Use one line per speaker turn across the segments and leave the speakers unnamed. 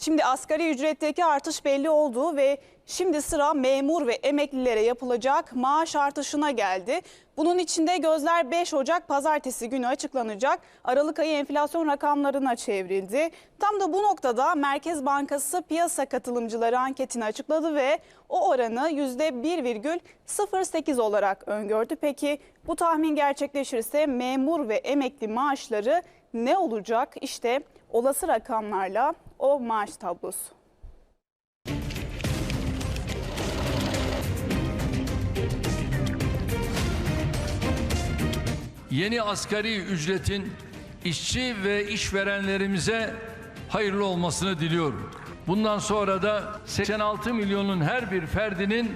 Şimdi asgari ücretteki artış belli oldu ve şimdi sıra memur ve emeklilere yapılacak maaş artışına geldi. Bunun içinde gözler 5 Ocak pazartesi günü açıklanacak Aralık ayı enflasyon rakamlarına çevrildi. Tam da bu noktada Merkez Bankası piyasa katılımcıları anketini açıkladı ve o oranı %1,08 olarak öngördü. Peki bu tahmin gerçekleşirse memur ve emekli maaşları ne olacak? İşte olası rakamlarla o maaş tablosu.
Yeni asgari ücretin işçi ve işverenlerimize hayırlı olmasını diliyorum. Bundan sonra da 86 milyonun her bir ferdinin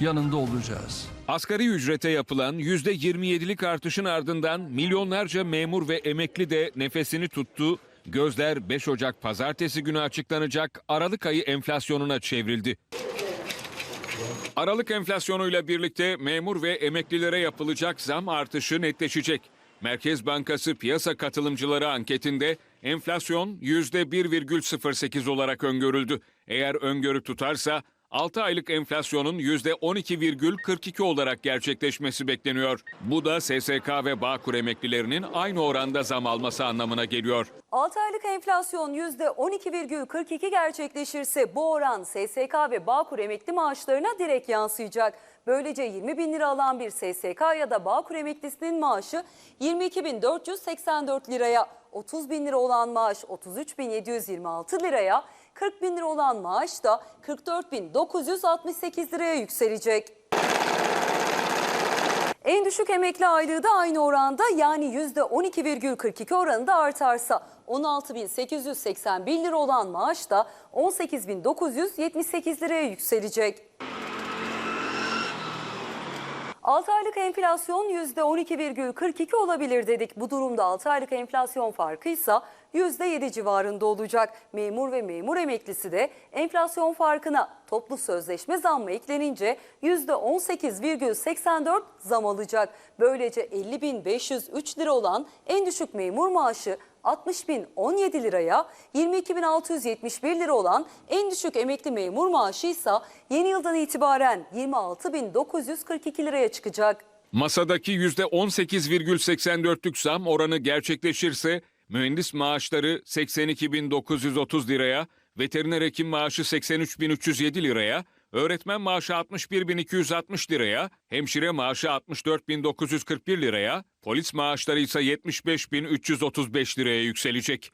yanında olacağız.
Asgari ücrete yapılan %27'lik artışın ardından milyonlarca memur ve emekli de nefesini tuttu. Gözler 5 Ocak pazartesi günü açıklanacak Aralık ayı enflasyonuna çevrildi. Aralık enflasyonuyla birlikte memur ve emeklilere yapılacak zam artışı netleşecek. Merkez Bankası piyasa katılımcıları anketinde enflasyon %1,08 olarak öngörüldü. Eğer öngörü tutarsa 6 aylık enflasyonun %12,42 olarak gerçekleşmesi bekleniyor. Bu da SSK ve Bağkur emeklilerinin aynı oranda zam alması anlamına geliyor.
6 aylık enflasyon %12,42 gerçekleşirse bu oran SSK ve Bağkur emekli maaşlarına direkt yansıyacak. Böylece 20 bin lira alan bir SSK ya da Bağkur emeklisinin maaşı 22.484 liraya, 30 bin lira olan maaş 33.726 liraya, 40 bin lira olan maaş da 44.968 liraya yükselecek. En düşük emekli aylığı da aynı oranda yani %12,42 oranında artarsa 16.881 lira olan maaş da 18.978 liraya yükselecek. 6 aylık enflasyon %12,42 olabilir dedik. Bu durumda 6 aylık enflasyon farkı ise %7 civarında olacak. Memur ve memur emeklisi de enflasyon farkına toplu sözleşme zammı eklenince %18,84 zam alacak. Böylece 50.503 lira olan en düşük memur maaşı 60.017 liraya, 22.671 lira olan en düşük emekli memur maaşı ise yeni yıldan itibaren 26.942 liraya çıkacak.
Masadaki %18,84'lük zam oranı gerçekleşirse mühendis maaşları 82.930 liraya, veteriner hekim maaşı 83.307 liraya, öğretmen maaşı 61.260 liraya, hemşire maaşı 64.941 liraya, polis maaşları ise 75.335 liraya yükselecek.